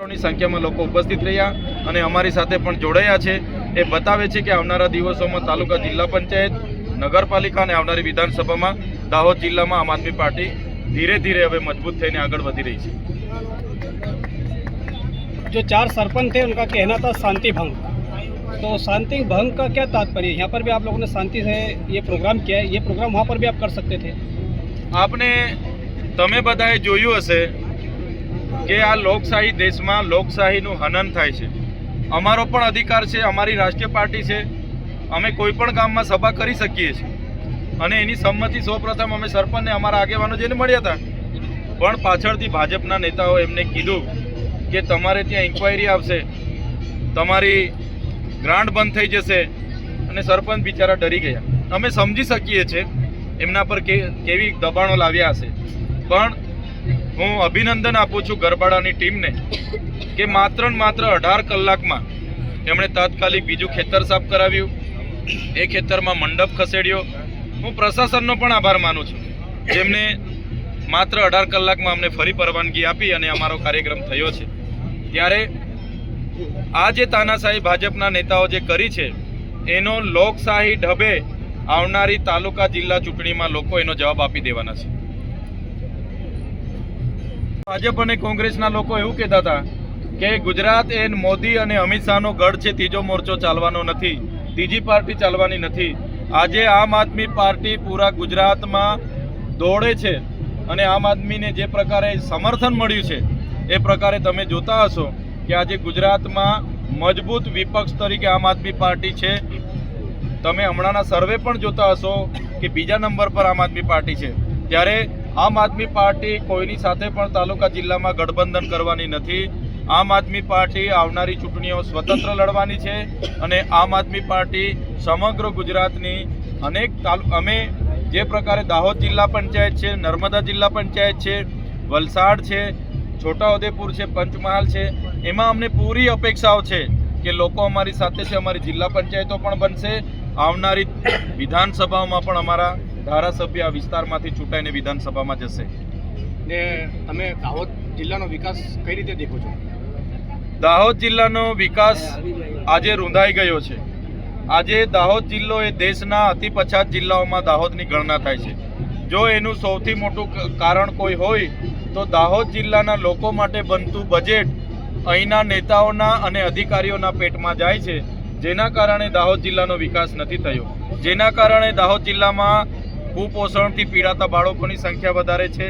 ની સંખ્યામાં લોકો ઉપસ્થિત રહ્યા અને અમારી સાથે પણ જોડાયા છે એ બતાવે છે કે આવનારા દિવસોમાં તાલુકા જિલ્લા પંચાયત નગરપાલિકા અને આવનારી વિધાનસભામાં દાહોદ જિલ્લામાં આમ આદમી પાર્ટી ધીરે ધીરે હવે મજબૂત થઈને આગળ વધી રહી છે जो चार सरपंच थे उनका कहना था शांति भंग तो शांति भंग का क्या तात्पर्य है यहाँ पर भी आप लोगों ने शांति से ये प्रोग्राम किया है ये प्रोग्राम वहाँ पर भी आप कर सकते थे આપને તમે બધાએ જોયું હશે કે આ લોકશાહી દેશમાં લોકશાહીનું હનન થાય છે. અમારો પણ અધિકાર છે, અમારી રાષ્ટ્રીય પાર્ટી છે. અમે કોઈ પણ ગામમાં સભા કરી શકીએ છીએ. અને એની સંમતિ સૌપ્રથમ અમે સરપંચને, અમારા આગેવાનો જઈને મળ્યા હતા. પણ પાછળથી ભાજપના નેતાઓ એમને કીધું કે તમારે ત્યાં ઇન્ક્વાયરી આવશે. તમારી ગ્રાન્ટ બંધ થઈ જશે. અને સરપંચ બિચારા ડરી ગયા. અમે સમજી શકીએ છીએ. એમના પર કેવી દબાણો લાવ્યા હશે. પણ હું અભિનંદન આપું છું ગરબાડાની ટીમને કે માત્ર ને માત્ર અઢાર કલાકમાં એમણે તાત્કાલિક બીજું ખેતર સાફ કરાવ્યું. એ ખેતરમાં મંડપ ખસેડ્યો. હું પ્રશાસનનો પણ આભાર માનું છું. જેમને માત્ર અઢાર કલાકમાં અમને ફરી પરવાનગી આપી અને અમારો કાર્યક્રમ થયો છે. ત્યારે આ જે તાનાશાહી ભાજપના નેતાઓ જે કરી છે, એનો લોકશાહી ઢબે આવનારી તાલુકા જિલ્લા ચૂંટણીમાં લોકો એનો જવાબ આપી દેવાના છે. ભાજપ અને કોંગ્રેસના લોકો એવું કહેતા હતા કે ગુજરાત એ મોદી અને અમિત શાહનો ગઢ છે, ત્રીજો મોરચો ચાલવાનો નથી, ત્રીજી પાર્ટી ચાલવાની નથી. આજે આમ આદમી પાર્ટી પૂરા ગુજરાતમાં દોડે છે અને આમ આદમીને જે પ્રકારે સમર્થન મળ્યું છે, એ પ્રકારે તમે જોતા હશો કે આજે ગુજરાતમાં મજબૂત વિપક્ષ તરીકે આમ આદમી પાર્ટી છે. તમે હમણાંના સર્વે પણ જોતા હશો કે બીજા નંબર પર આમ આદમી પાર્ટી છે. ત્યારે આમ આદમી પાર્ટી કોઈની સાથે પણ તાલુકા જિલ્લામાં ગઠબંધન કરવાની નથી. આમ આદમી પાર્ટી આવનારી ચૂંટણીઓ સ્વતંત્ર લડવાની છે અને આમ આદમી પાર્ટી સમગ્ર ગુજરાતની અનેક અમે જે પ્રકારે દાહોદ જિલ્લા પંચાયત છે, નર્મદા જિલ્લા પંચાયત છે, વલસાડ છે, છોટાઉદેપુર છે, પંચમહાલ છે, એમાં અમને પૂરી અપેક્ષાઓ છે કે લોકો અમારી સાથે છે, અમારી જિલ્લા પંચાયતો પણ બનશે. આવનારી વિધાનસભાઓમાં પણ અમારા ધારાસભ્ય આ વિસ્તારમાંથી ચૂંટાઈને વિધાનસભામાં જશે. ને તમે દાહોદ જિલ્લાનો વિકાસ કઈ રીતે દેખો છો? દાહોદ જિલ્લાનો વિકાસ આજે રૂંધાઈ ગયો છે. આજે દાહોદ જિલ્લો એ દેશના અતિ પછાત જિલ્લાઓમાં દાહોદની ગણના થાય છે. જો એનું સૌથી મોટું કારણ કોઈ હોય તો દાહોદ જિલ્લાના લોકો માટે બનતું બજેટ અહીંના નેતાઓના અને અધિકારીઓના પેટમાં જાય છે. જેના કારણે દાહોદ જિલ્લાનો વિકાસ નથી થયો. જેના કારણે દાહોદ જિલ્લામાં કુપોષણથી પીડાતા બાળકોની સંખ્યા વધારે છે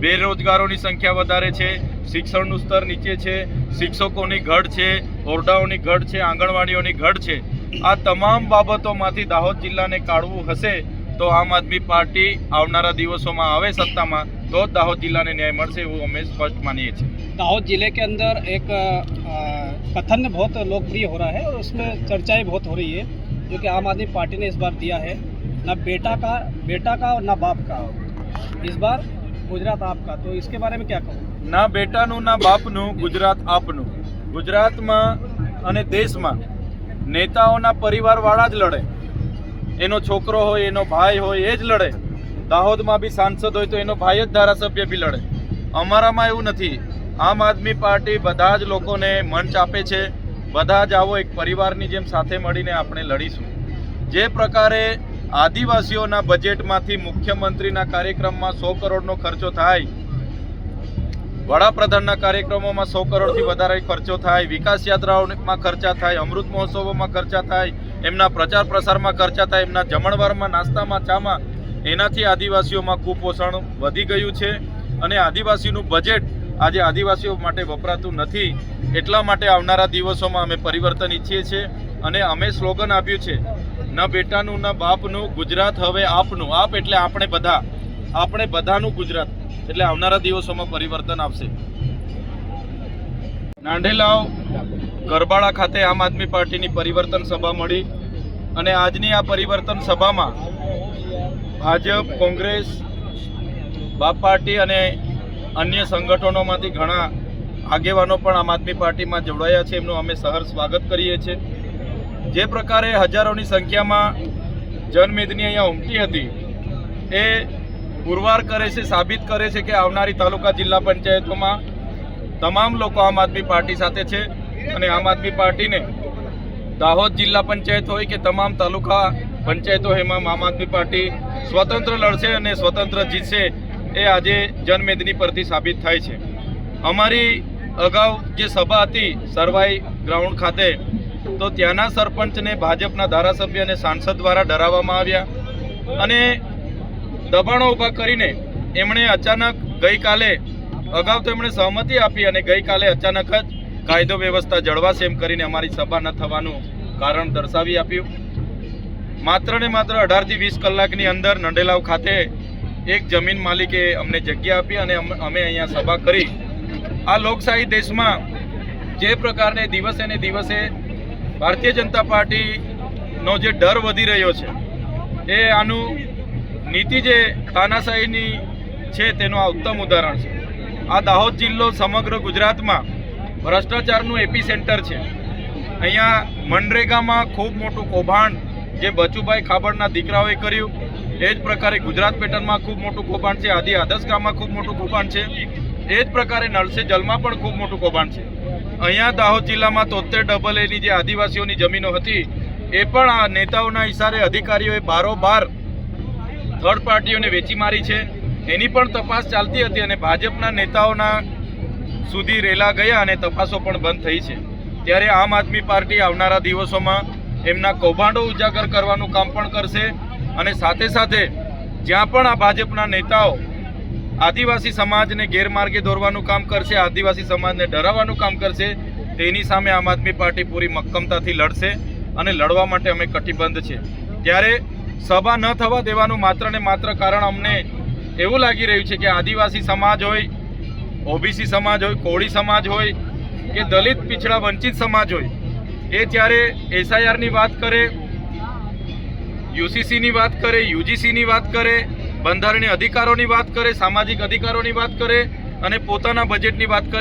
બેરોજગારોની સંખ્યા વધારે છે શિક્ષણનું સ્તર નીચે છે શિક્ષકોની ઘટ છે ઓરડાઓની ઘટ છે આંગણવાડીઓની ઘટ છે આ તમામ બાબતોમાંથી દાહોદ જિલ્લાને કાઢવું હશે તો આમ આદમી પાર્ટી આવનારા દિવસોમાં આવે સત્તામાં તો જ દાહોદ જિલ્લાને ન્યાય મળશે એવું અમે સ્પષ્ટ માનીએ છીએ दाहोद जिले के अंदर एक अ, कथन बहुत लोकप्रिय हो रहा है और उसमें चर्चाएं बहुत हो रही है जो कि आम आदमी पार्टी ने इस बार दिया है ना बेटा का बेटा का और ना बाप का इस बार गुजरात आपका तो इसके बारे में क्या कहो ના બેટાનું ના બાપનું ગુજરાત આપનું ગુજરાતમાં અને દેશમાં નેતાઓના પરિવારવાળા જ લડે એનો છોકરો હોય એનો ભાઈ હોય એ જ લડે દાહોદમાં બી સાંસદ હોય તો એનો ભાઈ જ ધારાસભ્ય બી લડે અમારામાં એવું નથી આમ આદમી પાર્ટી બધા જ લોકોને મંચ આપે છે બધા જ આવો એક પરિવારની જેમ સાથે મળીને આપણે લડીશું જે પ્રકારે આદિવાસીઓના બજેટમાંથી મુખ્યમંત્રીના કાર્યક્રમમાં સો કરોડનો ખર્ચો થાય. વડાપ્રધાનના કાર્યક્રમોમાં સો કરોડથી વધારે ખર્ચો થાય. વિકાસ યાત્રાઓમાં ખર્ચા થાય. અમૃત મહોત્સવોમાં ખર્ચા થાય. એમના પ્રચાર પ્રસારમાં ખર્ચા થાય. એમના જમણવારમાં, નાસ્તામાં, ચામાં. એનાથી આદિવાસીઓમાં કુપોષણ વધી ગયું છે અને આદિવાસીનું બજેટ આજે આદિવાસીઓ માટે વપરાતું નથી. એટલા માટે આવનારા દિવસોમાં અમે પરિવર્તન ઈચ્છીએ છીએ અને અમે સ્લોગન આપ્યું છે ન બેટાનું, ના બાપનું, ગુજરાત હવે આપનું. આપ એટલે આપણે બધા. આપણે બધાનું ગુજરાત. એટલે આવનારા દિવસોમાં પરિવર્તન આવશે. નાંઢેલાવ ગરબાડા ખાતે આમ આદમી પાર્ટીની પરિવર્તન સભા મળી અને આજની આ પરિવર્તન સભામાં ભાજપ, કોંગ્રેસ, બાપ પાર્ટી અને અન્ય સંગઠનોમાંથી ઘણા આગેવાનો પણ આમ આદમી પાર્ટીમાં જોડાયા છે. એમનું અમે સહર સ્વાગત કરીએ છીએ. જે પ્રકારે હજારોની સંખ્યામાં જનમેદની અહીંયા ઉમટી હતી, એ પુરવાર કરે છે, સાબિત કરે છે કે આવનારી તાલુકા જિલ્લા પંચાયતોમાં તમામ લોકો આમ આદમી પાર્ટી સાથે છે અને આમ આદમી પાર્ટીને દાહોદ જિલ્લા પંચાયત હોય કે તમામ તાલુકા પંચાયતો એમાં આમ આદમી પાર્ટી સ્વતંત્ર લડશે અને સ્વતંત્ર જીતશે, એ આજે જનમેદની પરથી સાબિત થાય છે. અમારી અગાઉ જે સભા હતી, સરવાઈ ગ્રાઉન્ડ ખાતે તો ત્યાંના સરપંચને ભાજપના ધારાસભ્ય અને સાંસદ દ્વારા ડરાવવામાં આવ્યા અને દબાણો ઊભા કરીને એમણે અચાનક ગઈકાલે, અગાઉ તો એમણે સહમતિ આપી અને ગઈકાલે અચાનક જ કાયદો વ્યવસ્થા જળવાશે એમ કરીને અમારી સભા ન થવાનું કારણ દર્શાવી આપ્યું. માત્ર ને માત્ર અઢારથી વીસ કલાકની અંદર નંડેલાવ ખાતે એક જમીન માલિકે અમને જગ્યા આપી અને અમે અહીંયા સભા કરી. આ લોકશાહી દેશમાં જે પ્રકારને દિવસે ને દિવસે ભારતીય જનતા પાર્ટીનો જે ડર વધી રહ્યો છે, એ આનું નીતિ જે તાનાશાહીની છે તેનું આ ઉત્તમ ઉદાહરણ છે. આ દાહોદ જિલ્લો સમગ્ર ગુજરાતમાં ભ્રષ્ટાચારનું એપી સેન્ટર છે. અહીંયા મનરેગામાં ખૂબ મોટું કૌભાંડ જે બચુભાઈ ખાબડના દીકરાઓએ કર્યું, એ જ પ્રકારે ગુજરાત પેટર્નમાં ખૂબ મોટું કૌભાંડ છે, આદિ આદર્શ ગામમાં ખૂબ મોટું કૌભાંડ છે, એ જ પ્રકારે નળસે જલમાં પણ ખૂબ મોટું કૌભાંડ છે. અહીંયા દાહોદ જિલ્લામાં તોતેર ડબલ એની જે આદિવાસીઓની જમીનો હતી, એ પણ આ નેતાઓના ઇશારે અધિકારીઓએ બારોબાર થર્ડ પાર્ટીઓને વેચી મારી છે. એની પણ તપાસ ચાલતી હતી અને ભાજપના નેતાઓના સુધી રેલા ગયા અને તપાસો પણ બંધ થઈ છે. ત્યારે આમ આદમી પાર્ટી આવનારા દિવસોમાં એમના કૌભાંડો ઉજાગર કરવાનું કામ પણ કરશે અને સાથે સાથે જ્યાં પણ આ ભાજપના નેતાઓ આદિવાસી સમાજને ગેરમાર્ગે દોરવાનું કામ કરશે, આદિવાસી સમાજને ડરાવવાનું કામ કરશે, તેની સામે આમ આદમી પાર્ટી પૂરી મક્કમતાથી લડશે અને લડવા માટે અમે કટિબદ્ધ છે. ત્યારે સભા ન થવા દેવાનું માત્ર ને માત્ર કારણ અમને એવું લાગી રહ્યું છે કે આદિવાસી સમાજ હોય, ઓબીસી સમાજ હોય, કોળી સમાજ હોય, કે દલિત, પીછડા, વંચિત સમાજ હોય, એ ત્યારે એસઆઈઆરની વાત કરે, યુસીસીની વાત કરે, યુજીસીની વાત કરે બંધારણીય અધિકારોની વાત કરે સામાજિક અધિકારોની વાત કરે અને પોતાના બજેટની વાત કરે.